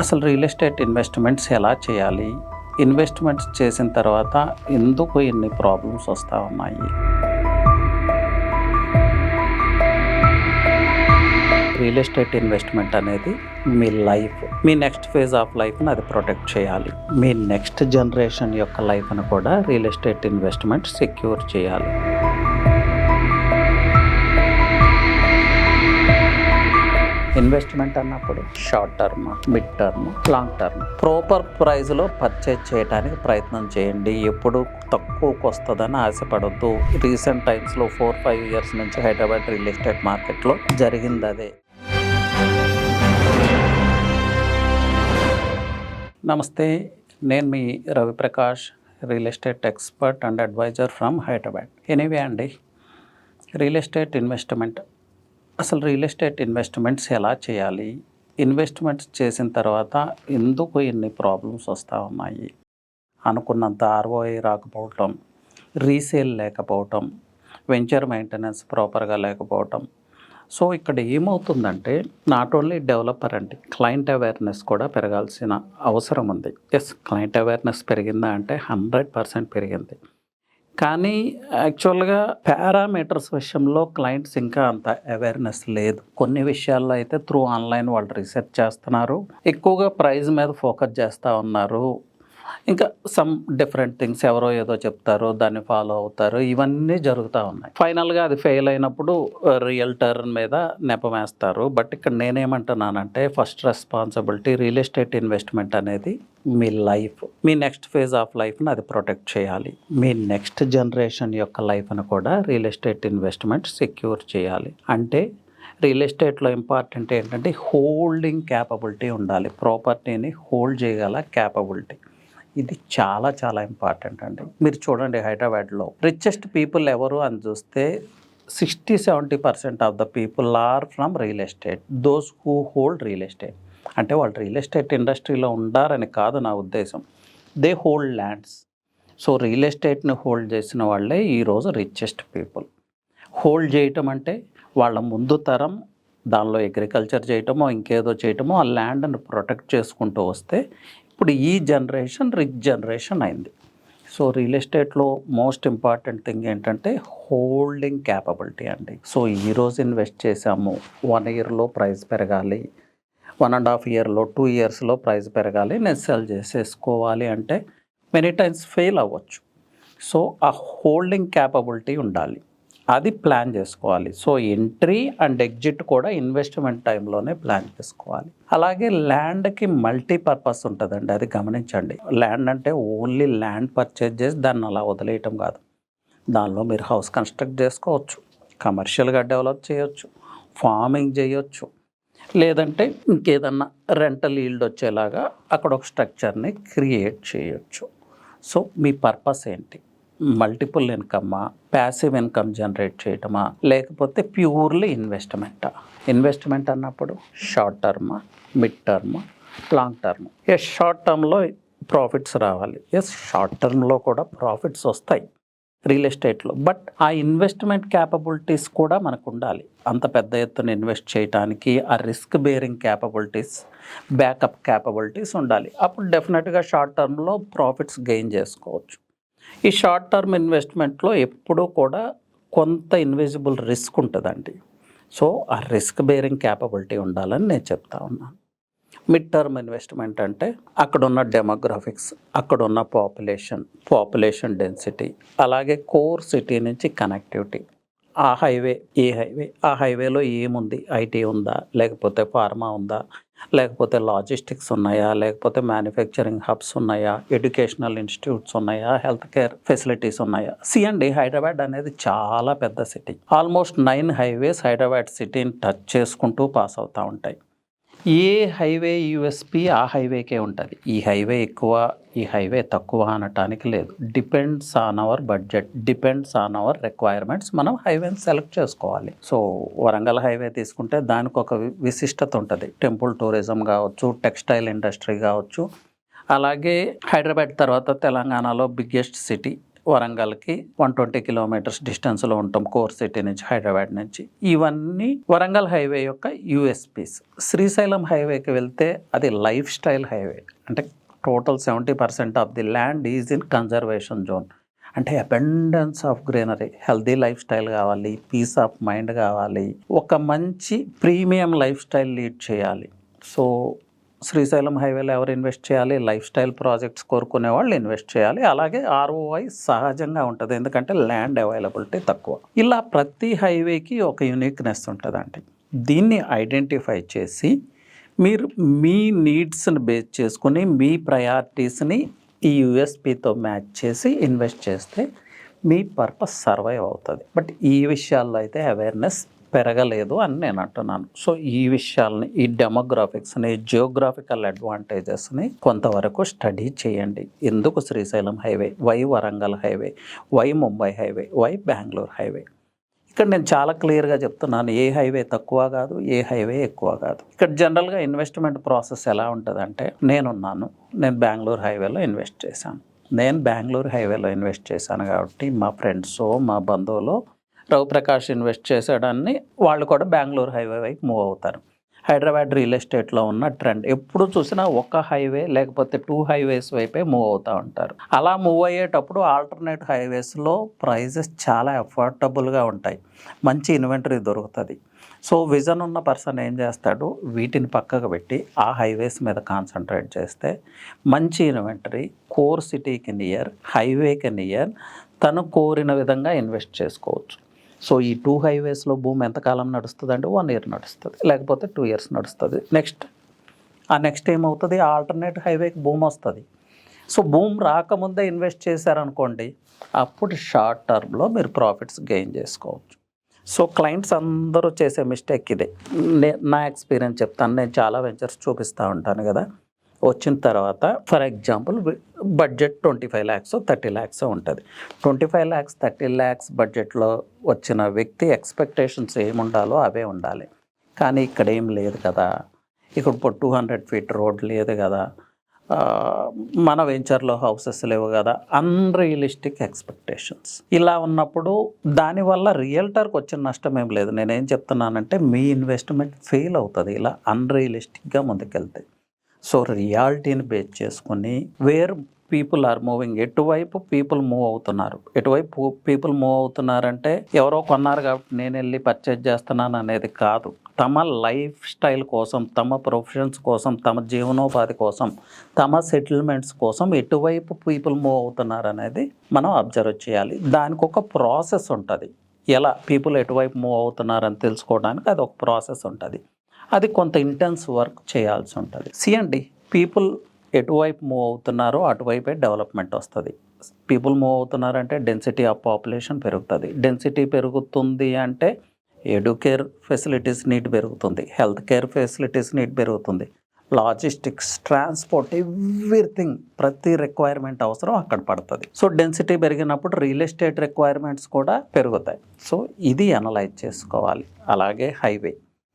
అసలు real estate investments ఎలా చేయాలి? ఇన్వెస్ట్మెంట్స్ చేసిన తర్వాత ఎందుకు ఎన్ని ప్రాబ్లమ్స్ వస్తూ ఉన్నాయి? రియల్ ఎస్టేట్ ఇన్వెస్ట్మెంట్ అనేది మీ లైఫ్ మీ నెక్స్ట్ ఫేజ్ ఆఫ్ లైఫ్ని అది ప్రొటెక్ట్ చేయాలి. మీ నెక్స్ట్ జనరేషన్ యొక్క లైఫ్ను కూడా రియల్ ఎస్టేట్ ఇన్వెస్ట్మెంట్ సెక్యూర్ చేయాలి. ఇన్వెస్ట్మెంట్ అన్నప్పుడు short term mid term long term. Proper ప్రైస్లో పర్చేజ్ చేయడానికి ప్రయత్నం చేయండి. ఎప్పుడు తక్కువకు వస్తుందని ఆశపడద్దు. రీసెంట్ టైమ్స్లో ఫోర్ ఫైవ్ ఇయర్స్ నుంచి హైదరాబాద్ రియల్ ఎస్టేట్ మార్కెట్లో జరిగింది అదే. నమస్తే నేను మీ Ravi Prakash real estate expert and advisor from Hyderabad. Anyway అండి రియల్ ఎస్టేట్ ఇన్వెస్ట్మెంట్ అసలు రియల్ ఎస్టేట్ ఇన్వెస్ట్మెంట్స్ ఎలా చేయాలి? ఇన్వెస్ట్మెంట్స్ చేసిన తర్వాత ఎందుకు ఇన్ని ప్రాబ్లమ్స్ వస్తూ ఉన్నాయి? అనుకున్నంత ఆర్ఓఐ రాకపోవటం రీసేల్ లేకపోవటం వెంచర్ మెయింటెనెన్స్ ప్రాపర్గా లేకపోవటం. సో ఇక్కడ ఏమవుతుందంటే నాట్ ఓన్లీ డెవలపర్ అంటే క్లయింట్ అవేర్నెస్ కూడా పెరగాల్సిన అవసరం ఉంది. ఎస్ క్లయింట్ అవేర్నెస్ పెరిగిందా అంటే హండ్రెడ్ పర్సెంట్ పెరిగింది. కానీ యాక్చువల్గా పారామీటర్స్ విషయంలో క్లయింట్స్ ఇంకా అంత అవేర్నెస్ లేదు. కొన్ని విషయాల్లో అయితే త్రూ ఆన్లైన్ వాళ్ళు రీసెర్చ్ చేస్తున్నారు. ఎక్కువగా ప్రైజ్ మీద ఫోకస్ చేస్తూ ఉన్నారు. ఇంకా సమ్ డిఫరెంట్ థింగ్స్ ఎవరో ఏదో చెప్తారు దాన్ని ఫాలో అవుతారు ఇవన్నీ జరుగుతూ ఉన్నాయి. ఫైనల్గా అది ఫెయిల్ అయినప్పుడు uh, రియల్ టర్న్ మీద నెపమేస్తారు. బట్ ఇక్కడ నేనేమంటున్నానంటే first responsibility real estate investment అనేది మీ లైఫ్ మీ నెక్స్ట్ ఫేజ్ ఆఫ్ లైఫ్ని అది ప్రొటెక్ట్ చేయాలి. మీ నెక్స్ట్ జనరేషన్ యొక్క లైఫ్ను కూడా రియల్ ఎస్టేట్ ఇన్వెస్ట్మెంట్ సెక్యూర్ చేయాలి. అంటే రియల్ ఎస్టేట్లో ఇంపార్టెంట్ ఏంటంటే హోల్డింగ్ క్యాపబిలిటీ ఉండాలి. ప్రాపర్టీని హోల్డ్ చేయగల క్యాపబిలిటీ ఇది చాలా చాలా ఇంపార్టెంట్ అండి. మీరు చూడండి హైదరాబాద్లో. రిచెస్ట్ పీపుల్ ఎవరు అని చూస్తే sixty seventy percent of the people are from real estate those who hold real estate అంటే వాళ్ళు రియల్ ఎస్టేట్ ఇండస్ట్రీలో ఉండారని కాదు నా ఉద్దేశం. They hold lands so real ఎస్టేట్ని hold చేసిన వాళ్ళే ఈరోజు రిచెస్ట్ పీపుల్ హోల్డ్ చేయటం అంటే వాళ్ళ ముందు తరం దానిలో అగ్రికల్చర్ చేయటమో ఇంకేదో చేయటమో ఆ ల్యాండ్ని ప్రొటెక్ట్ చేసుకుంటూ వస్తే ఇప్పుడు ఈ జనరేషన్ రిచ్ జనరేషన్ అయింది. సో రియల్ ఎస్టేట్లో మోస్ట్ ఇంపార్టెంట్ థింగ్ ఏంటంటే హోల్డింగ్ క్యాపబిలిటీ అండి. సో ఈరోజు ఇన్వెస్ట్ చేసాము వన్ ఇయర్లో ప్రైస్ పెరగాలి వన్ అండ్ హాఫ్ ఇయర్లో టూ ఇయర్స్లో ప్రైస్ పెరగాలి నేను సెల్ చేసేసుకోవాలి అంటే మెనీ టైమ్స్ ఫెయిల్ అవ్వచ్చు. సో ఆ హోల్డింగ్ క్యాపబిలిటీ ఉండాలి. అది ప్లాన్ చేసుకోవాలి. సో ఎంట్రీ అండ్ ఎగ్జిట్ కూడా ఇన్వెస్ట్మెంట్ టైంలోనే ప్లాన్ చేసుకోవాలి. అలాగే ల్యాండ్కి మల్టీపర్పస్ ఉంటుందండి అది గమనించండి. ల్యాండ్ అంటే ఓన్లీ ల్యాండ్ పర్చేజ్ చేసి దాన్ని అలా వదిలేయటం కాదు. దానిలో మీరు హౌస్ కన్స్ట్రక్ట్ చేసుకోవచ్చు కమర్షియల్గా డెవలప్ చేయొచ్చు ఫార్మింగ్ చేయొచ్చు. లేదంటే ఇంకేదన్నా రెంటల్ ఈల్డ్ వచ్చేలాగా అక్కడ ఒక స్ట్రక్చర్ని క్రియేట్ చేయొచ్చు. సో మీ పర్పస్ ఏంటి? మల్టిపుల్ ఇన్కమ్మా ప్యాసివ్ ఇన్కమ్ జనరేట్ చేయటమా లేకపోతే ప్యూర్లీ ఇన్వెస్ట్మెంటా ఇన్వెస్ట్మెంట్ అన్నప్పుడు short టర్మా mid term long term yes short టర్మ్లో ప్రాఫిట్స్ రావాలి. ఎస్ షార్ట్ టర్మ్లో కూడా ప్రాఫిట్స్ వస్తాయి రియల్ ఎస్టేట్లో బట్ ఆ ఇన్వెస్ట్మెంట్ క్యాపబిలిటీస్ కూడా మనకు ఉండాలి అంత పెద్ద ఎత్తున ఇన్వెస్ట్ చేయడానికి ఆ risk bearing capabilities backup capabilities ఉండాలి. అప్పుడు డెఫినెట్గా షార్ట్ టర్మ్లో ప్రాఫిట్స్ గెయిన్ చేసుకోవచ్చు. ఈ షార్ట్ టర్మ్ ఇన్వెస్ట్మెంట్లో ఎప్పుడూ కూడా కొంత ఇన్విజిబుల్ రిస్క్ ఉంటుందండి. సో ఆ రిస్క్ బేరింగ్ క్యాపబిలిటీ ఉండాలని నేను చెప్తా ఉన్నాను. మిడ్ టర్మ్ ఇన్వెస్ట్మెంట్ అంటే అక్కడున్న డెమోగ్రాఫిక్స్ అక్కడున్న పాపులేషన్ పాపులేషన్ డెన్సిటీ అలాగే కోర్ సిటీ నుంచి కనెక్టివిటీ. ఆ హైవే ఏ హైవే ఆ హైవేలో ఏముంది? ఐటీ ఉందా? లేకపోతే ఫార్మా ఉందా? లేకపోతే లాజిస్టిక్స్ ఉన్నాయా? లేకపోతే మ్యానుఫ్యాక్చరింగ్ హబ్స్ ఉన్నాయా? ఎడ్యుకేషనల్ ఇన్స్టిట్యూట్స్ ఉన్నాయా? హెల్త్ కేర్ ఫెసిలిటీస్ ఉన్నాయా? సిఎండి హైదరాబాద్ అనేది చాలా పెద్ద city. Almost nine highways Hyderabad సిటీని టచ్ చేసుకుంటూ పాస్ అవుతూ ఉంటాయి. ఏ హైవే యూఎస్పి ఆ హైవేకే ఉంటుంది. ఈ హైవే ఎక్కువ ఈ హైవే తక్కువ అనటానికి లేదు. Depends on our budget depends on our requirements మనం హైవేని సెలెక్ట్ చేసుకోవాలి. సో వరంగల్ హైవే తీసుకుంటే దానికి ఒక విశిష్టత ఉంటుంది. టెంపుల్ టూరిజం కావచ్చు టెక్స్టైల్ ఇండస్ట్రీ కావచ్చు. అలాగే హైదరాబాద్ తర్వాత తెలంగాణలో బిగ్గెస్ట్ సిటీ వరంగల్కి వన్ ట్వంటీ కిలోమీటర్స్ డిస్టెన్స్లో ఉంటాం కోర్ సిటీ నుంచి హైదరాబాద్ నుంచి. ఇవన్నీ వరంగల్ హైవే యొక్క యూఎస్పీస్. శ్రీశైలం హైవేకి వెళ్తే అది లైఫ్ స్టైల్ హైవే. అంటే total seventy percent of the land is in conservation zone. అంటే abundance of greenery healthy lifestyle కావాలి పీస్ ఆఫ్ మైండ్ కావాలి. ఒక మంచి ప్రీమియం లైఫ్ స్టైల్ లీడ్ చేయాలి. సో శ్రీశైలం హైవేలో ఎవరు ఇన్వెస్ట్ చేయాలి? లైఫ్ స్టైల్ ప్రాజెక్ట్స్ కోరుకునే వాళ్ళు ఇన్వెస్ట్ చేయాలి. అలాగే ఆర్ఓఐ సహజంగా ఉంటుంది. ఎందుకంటే ల్యాండ్ అవైలబిలిటీ తక్కువ. ఇలా ప్రతి హైవేకి ఒక యునిక్నెస్ ఉంటుందండి. దీన్ని ఐడెంటిఫై చేసి మీరు మీ నీడ్స్ని బేస్ చేసుకుని మీ ప్రయారిటీస్ని ఈ యూఎస్పితో మ్యాచ్ చేసి ఇన్వెస్ట్ చేస్తే మీ పర్పస్ సర్వైవ్ అవుతుంది. బట్ ఈ విషయాల్లో అయితే అవేర్నెస్ పెరగలేదు అని నేను అంటున్నాను. సో ఈ విషయాల్ని ఈ డెమోగ్రాఫిక్స్ని జియోగ్రాఫికల్ అడ్వాంటేజెస్ని కొంతవరకు స్టడీ చేయండి. ఎందుకు Srisailam highway why Warangal highway why Mumbai highway why Bengaluru highway ఇక్కడ నేను చాలా క్లియర్గా చెప్తున్నాను. ఏ హైవే తక్కువ కాదు ఏ హైవే ఎక్కువ కాదు. ఇక్కడ జనరల్గా ఇన్వెస్ట్మెంట్ ప్రాసెస్ ఎలా ఉంటుందంటే నేనున్నాను. నేను బెంగళూరు హైవేలో ఇన్వెస్ట్ చేశాను. నేను బెంగళూరు హైవేలో ఇన్వెస్ట్ చేశాను కాబట్టి మా ఫ్రెండ్స్ మా బంధువులు రవిప్రకాష్ ఇన్వెస్ట్ చేసాడని వాళ్ళు కూడా బెంగళూరు హైవే వైపు మూవ్ అవుతారు. హైదరాబాద్ రియల్ ఎస్టేట్లో ఉన్న ట్రెండ్ ఎప్పుడు చూసినా ఒక హైవే లేకపోతే టూ హైవేస్ వైపే మూవ్ అవుతూ ఉంటారు. అలా మూవ్ అయ్యేటప్పుడు ఆల్టర్నేట్ హైవేస్లో ప్రైజెస్ చాలా అఫోర్డబుల్గా ఉంటాయి. మంచి ఇన్వెంటరీ దొరుకుతుంది. సో విజన్ ఉన్న పర్సన్ ఏం చేస్తాడు? వీటిని పక్కకు పెట్టి ఆ హైవేస్ మీద కాన్సన్ట్రేట్ చేస్తే మంచి ఇన్వెంటరీ కోర్ సిటీకి నియర్ హైవేకి నియర్ తను కోరిన విధంగా ఇన్వెస్ట్ చేసుకోవచ్చు. సో ఈ టూ హైవేస్లో భూమి ఎంతకాలం నడుస్తుంది అంటే వన్ ఇయర్ నడుస్తుంది లేకపోతే టూ ఇయర్స్ నడుస్తుంది. నెక్స్ట్ ఆ నెక్స్ట్ ఏమవుతుంది? ఆల్టర్నేట్ హైవేకి భూమి వస్తుంది. సో భూమి రాకముందే ఇన్వెస్ట్ చేశారనుకోండి అప్పుడు షార్ట్ టర్మ్లో మీరు ప్రాఫిట్స్ గెయిన్ చేసుకోవచ్చు. సో క్లయింట్స్ అందరూ చేసే మిస్టేక్ ఇదే. నే నా ఎక్స్పీరియన్స్ చెప్తాను నేను చాలా వెంచర్స్ చూపిస్తూ ఉంటాను కదా. వచ్చిన తర్వాత for example budget twenty five lakhs thirty lakhs ఉంటుంది. Twenty five lakhs thirty lakhs బడ్జెట్లో వచ్చిన వ్యక్తి ఎక్స్పెక్టేషన్స్ ఏముండాలో అవే ఉండాలి. కానీ ఇక్కడ ఏం లేదు కదా. ఇక్కడ ఇప్పుడు టూ హండ్రెడ్ ఫీట్ రోడ్ లేదు కదా. మన వెంచర్లో హౌసెస్ లేవు కదా. Unrealistic expectations. ఇలా ఉన్నప్పుడు దానివల్ల రియల్టర్కి వచ్చిన నష్టం ఏం లేదు. నేనేం చెప్తున్నానంటే మీ ఇన్వెస్ట్మెంట్ ఫెయిల్ అవుతుంది. ఇలా అన్రియలిస్టిక్గా ముందుకెళ్తే. సో రియాలిటీని బేస్ చేసుకుని వేర్ పీపుల్ ఆర్ మూవింగ్. ఎటువైపు పీపుల్ మూవ్ అవుతున్నారు? ఎటువైపు పీపుల్ మూవ్ అవుతున్నారంటే ఎవరో కొన్నారు కాబట్టి నేను వెళ్ళి పర్చేజ్ చేస్తున్నాను అనేది కాదు. తమ లైఫ్ స్టైల్ కోసం తమ ప్రొఫెషన్స్ కోసం తమ జీవనోపాధి కోసం తమ సెటిల్మెంట్స్ కోసం ఎటువైపు పీపుల్ మూవ్ అవుతున్నారు అనేది మనం అబ్జర్వ్ చేయాలి. దానికి ఒక ప్రాసెస్ ఉంటుంది. ఎలా? పీపుల్ ఎటువైపు మూవ్ అవుతున్నారని తెలుసుకోవడానికి అది ఒక ప్రాసెస్ ఉంటుంది. అది కొంత ఇంటెన్స్ వర్క్ చేయాల్సి ఉంటుంది. సిఎండి పీపుల్ ఎటువైపు మూవ్ అవుతున్నారో అటువైపే డెవలప్మెంట్ వస్తుంది. పీపుల్ మూవ్ అవుతున్నారంటే డెన్సిటీ ఆఫ్ పాపులేషన్ పెరుగుతుంది. డెన్సిటీ పెరుగుతుంది అంటే ఎడ్యుకేర్ ఫెసిలిటీస్ నీట్ పెరుగుతుంది. హెల్త్ కేర్ ఫెసిలిటీస్ నీట్ పెరుగుతుంది. లాజిస్టిక్స్ ట్రాన్స్పోర్ట్ ఎవ్రీథింగ్ ప్రతి రిక్వైర్మెంట్ అవసరం అక్కడ పడుతుంది. సో డెన్సిటీ పెరిగినప్పుడు రియల్ ఎస్టేట్ రిక్వైర్మెంట్స్ కూడా పెరుగుతాయి. సో ఇది అనలైజ్ చేసుకోవాలి. అలాగే హైవే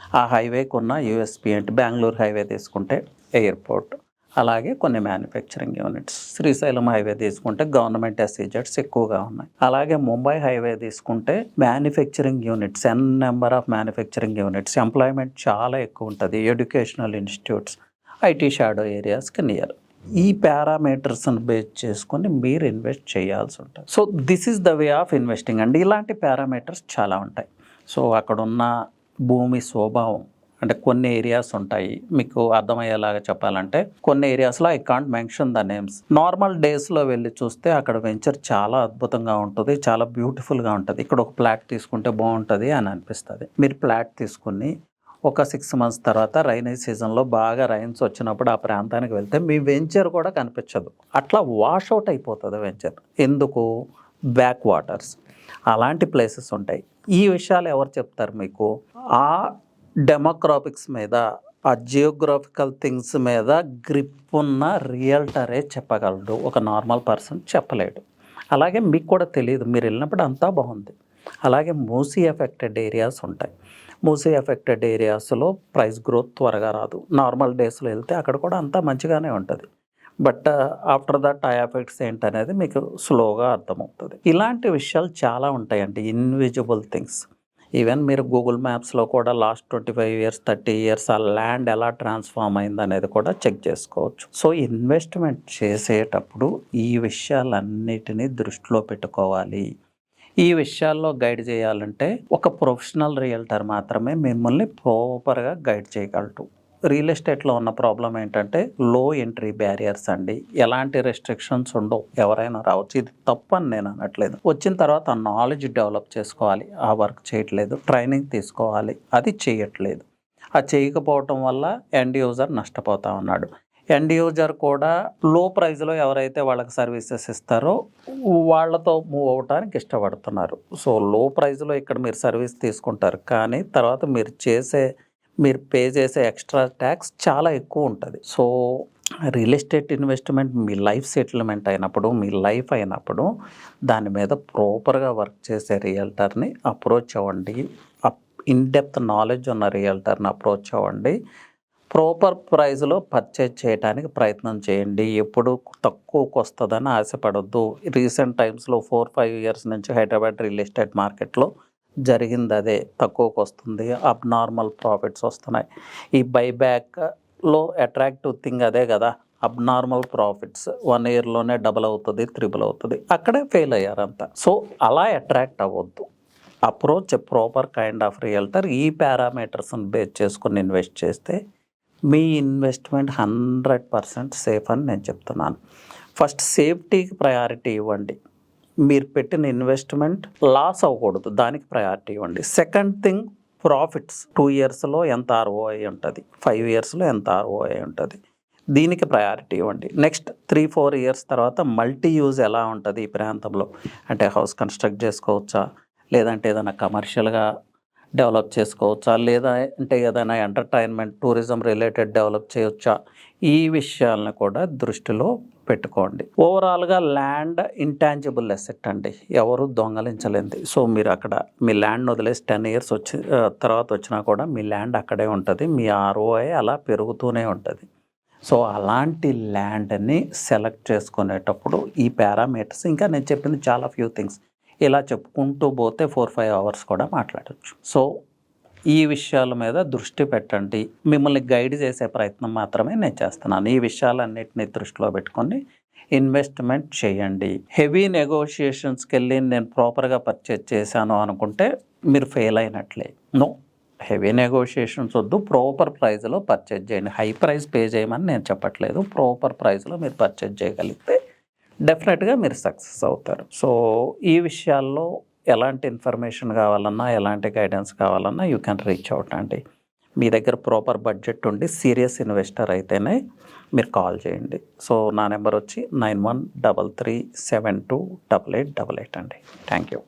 ఆ హైవేకి ఉన్న యూఎస్పీ అంటే బెంగళూరు హైవే తీసుకుంటే ఎయిర్పోర్ట్. అలాగే కొన్ని మ్యానుఫ్యాక్చరింగ్ యూనిట్స్. శ్రీశైలం హైవే తీసుకుంటే గవర్నమెంట్ ఎస్ఈజెట్స్ ఎక్కువగా ఉన్నాయి. అలాగే ముంబై హైవే తీసుకుంటే manufacturing units N number of manufacturing units. Employment చాలా ఎక్కువ ఉంటుంది. ఎడ్యుకేషనల్ ఇన్స్టిట్యూట్స్ ఐటీ షాడో ఏరియాస్కి నియర్ ఈ పారామీటర్స్ని బేస్ చేసుకొని మీరు ఇన్వెస్ట్ చేయాల్సి ఉంటుంది. So this is the way of investing అండి ఇలాంటి పారామీటర్స్ చాలా ఉంటాయి. సో అక్కడున్న భూమి స్వభావం అంటే కొన్ని ఏరియాస్ ఉంటాయి. మీకు అర్థమయ్యేలాగా చెప్పాలంటే కొన్ని ఏరియాస్లో I can't mention the names normal డేస్లో వెళ్ళి చూస్తే అక్కడ వెంచర్ చాలా అద్భుతంగా ఉంటుంది చాలా బ్యూటిఫుల్గా ఉంటుంది. ఇక్కడ ఒక ప్లాట్ తీసుకుంటే బాగుంటుంది అని అనిపిస్తుంది. మీరు ప్లాట్ తీసుకుని ఒక సిక్స్ మంత్స్ తర్వాత రైనీ సీజన్లో బాగా రైన్స్ వచ్చినప్పుడు ఆ ప్రాంతానికి వెళ్తే మీ వెంచర్ కూడా కనిపించదు. అట్లా వాష్ అవుట్ అయిపోతుంది వెంచర్ ఎందుకు? బ్యాక్ వాటర్స్ అలాంటి ప్లేసెస్ ఉంటాయి. ఈ విషయాలు ఎవరు చెప్తారు మీకు? ఆ డెమోక్రాఫిక్స్ మీద ఆ జియోగ్రాఫికల్ థింగ్స్ మీద గ్రిప్ ఉన్న రియల్టరే చెప్పగలడు? ఒక నార్మల్ పర్సన్ చెప్పలేడు. అలాగే మీకు కూడా తెలియదు. మీరు వెళ్ళినప్పుడు అంతా బాగుంది. అలాగే మూసీ ఎఫెక్టెడ్ ఏరియాస్ ఉంటాయి. మూసీ ఎఫెక్టెడ్ ఏరియాస్లో ప్రైస్ గ్రోత్ త్వరగా రాదు. నార్మల్ డేస్లో వెళ్తే అక్కడ కూడా అంతా మంచిగానే ఉంటుంది. బట్ ఆఫ్టర్ దట్ ఆ ఎఫెక్ట్స్ ఏంటనేది మీకు స్లోగా అర్థమవుతుంది. ఇలాంటి విషయాలు చాలా ఉంటాయండి ఇన్విజిబుల్ థింగ్స్ ఈవెన్ మీరు గూగుల్ మ్యాప్స్లో కూడా last twenty five years thirty years ఆ ల్యాండ్ ఎలా ట్రాన్స్ఫార్మ్ అయింది అనేది కూడా చెక్ చేసుకోవచ్చు. సో ఇన్వెస్ట్మెంట్ చేసేటప్పుడు ఈ విషయాలన్నిటినీ దృష్టిలో పెట్టుకోవాలి. ఈ విషయాల్లో గైడ్ చేయాలంటే ఒక ప్రొఫెషనల్ రియల్టర్ మాత్రమే మిమ్మల్ని ప్రాపర్గా గైడ్ చేయగలరు రియల్ ఎస్టేట్లో ఉన్న ప్రాబ్లం ఏంటంటే లో ఎంట్రీ బ్యారియర్స్ అండి. ఎలాంటి రెస్ట్రిక్షన్స్ ఉండవు. ఎవరైనా రావచ్చు. ఇది తప్పు అని నేను అనట్లేదు. వచ్చిన తర్వాత ఆ నాలెడ్జ్ డెవలప్ చేసుకోవాలి. ఆ వర్క్ చేయట్లేదు. ట్రైనింగ్ తీసుకోవాలి. అది చేయట్లేదు. ఆ చేయకపోవటం వల్ల ఎండ్ యూజర్ నష్టపోతా ఉన్నాడు. ఎండ్ యూజర్ కూడా లో ప్రైజ్లో ఎవరైతే వాళ్ళకి సర్వీసెస్ ఇస్తారో వాళ్ళతో మూవ్ అవడానికి ఇష్టపడుతున్నారు. సో లో ప్రైజ్లో ఇక్కడ మీరు సర్వీస్ తీసుకుంటారు. కానీ తర్వాత మీరు చేసే మీరు పే చేసే ఎక్స్ట్రా ట్యాక్స్ చాలా ఎక్కువ ఉంటుంది. సో రియల్ ఎస్టేట్ ఇన్వెస్ట్మెంట్ మీ లైఫ్ సెటిల్మెంట్ అయినప్పుడు మీ లైఫ్ అయినప్పుడు దాని మీద ప్రాపర్గా వర్క్ చేసే రియల్టర్ని అప్రోచ్ అవ్వండి. ఇన్ డెప్త్ నాలెడ్జ్ ఉన్న రియల్టర్ని అప్రోచ్ అవ్వండి. ప్రాపర్ ప్రైస్లో పర్చేజ్ చేయడానికి ప్రయత్నం చేయండి. ఎప్పుడు తక్కువకు వస్తుందని ఆశపడొద్దు. రీసెంట్ టైమ్స్లో ఫోర్ ఫైవ్ ఇయర్స్ నుంచి హైదరాబాద్ రియల్ ఎస్టేట్ మార్కెట్లో జరిగింది అదే తక్కువకు వస్తుంది అబ్ నార్మల్ ప్రాఫిట్స్ వస్తున్నాయి. ఈ బైబ్యాక్లో అట్రాక్టివ్ థింగ్ అదే కదా అబ్ నార్మల్ ప్రాఫిట్స్ వన్ ఇయర్లోనే డబుల్ అవుతుంది త్రిబుల్ అవుతుంది అక్కడే ఫెయిల్ అయ్యారంతా. సో అలా అట్రాక్ట్ అవ్వద్దు. Approach proper kind of realtor ఈ పారామీటర్స్ని బేస్ చేసుకుని ఇన్వెస్ట్ చేస్తే మీ ఇన్వెస్ట్మెంట్ హండ్రెడ్ పర్సెంట్ సేఫ్ అని నేను చెప్తున్నాను. ఫస్ట్ సేఫ్టీకి ప్రయారిటీ ఇవ్వండి. మీరు పెట్టిన ఇన్వెస్ట్మెంట్ లాస్ అవ్వకూడదు. దానికి ప్రయారిటీ ఇవ్వండి. సెకండ్ థింగ్ ప్రాఫిట్స్ టూ ఇయర్స్లో ఎంత ఆర్ఓఐ ఉంటుంది? ఫైవ్ ఇయర్స్లో ఎంత ఆర్ఓఐ ఉంటుంది? దీనికి ప్రయారిటీ ఇవ్వండి. నెక్స్ట్ త్రీ ఫోర్ ఇయర్స్ తర్వాత మల్టీ యూజ్ ఎలా ఉంటుంది ఈ ప్రాంతంలో? అంటే హౌస్ కన్స్ట్రక్ట్ చేసుకోవచ్చా? లేదంటే ఏదైనా కమర్షియల్గా డెవలప్ చేసుకోవచ్చా? లేదా అంటే ఏదైనా ఎంటర్టైన్మెంట్ టూరిజం రిలేటెడ్ డెవలప్ చేయవచ్చా ఈ విషయాలను కూడా దృష్టిలో పెట్టుకోండి ఓవరాల్గా ల్యాండ్ ఇంటాంజిబుల్ అసెట్ అండి. ఎవరు దొంగలించలేంది సో మీరు అక్కడ మీ ల్యాండ్ వదిలేసి టెన్ ఇయర్స్ వచ్చి తర్వాత వచ్చినా కూడా మీ ల్యాండ్ అక్కడే ఉంటుంది. మీ ఆర్ఓఐ అలా పెరుగుతూనే ఉంటుంది. సో అలాంటి ల్యాండ్ని సెలెక్ట్ చేసుకునేటప్పుడు ఈ పారామీటర్స్ ఇంకా నేను చెప్పింది చాలా ఫ్యూ థింగ్స్ ఇలా చెప్పుకుంటూ పోతే ఫోర్ ఫైవ్ అవర్స్ కూడా మాట్లాడచ్చు. సో ఈ విషయాల మీద దృష్టి పెట్టండి. మిమ్మల్ని గైడ్ చేసే ప్రయత్నం మాత్రమే నేను చేస్తున్నాను. ఈ విషయాలన్నింటినీ దృష్టిలో పెట్టుకొని ఇన్వెస్ట్మెంట్ చేయండి. హెవీ నెగోషియేషన్స్కి వెళ్ళి నేను ప్రాపర్గా పర్చేజ్ చేశాను అనుకుంటే మీరు ఫెయిల్ అయినట్లే. నో. హెవీ నెగోషియేషన్స్ వద్దు. ప్రాపర్ ప్రైస్లో పర్చేజ్ చేయండి. హై ప్రైస్ పే చేయమని నేను చెప్పట్లేదు. ప్రాపర్ ప్రైస్లో మీరు పర్చేజ్ చేయగలిగితే డెఫినెట్గా మీరు సక్సెస్ అవుతారు. సో ఈ విషయాల్లో ఎలాంటి ఇన్ఫర్మేషన్ కావాలన్నా ఎలాంటి గైడెన్స్ కావాలన్నా యూ కెన్ రీచ్ అవుట్ అండి. మీ దగ్గర ప్రాపర్ బడ్జెట్ ఉండి సీరియస్ ఇన్వెస్టర్ అయితేనే మీరు కాల్ చేయండి. సో నా నెంబర్ వచ్చి nine one double three seven two double eight double eight అండి. Thank you.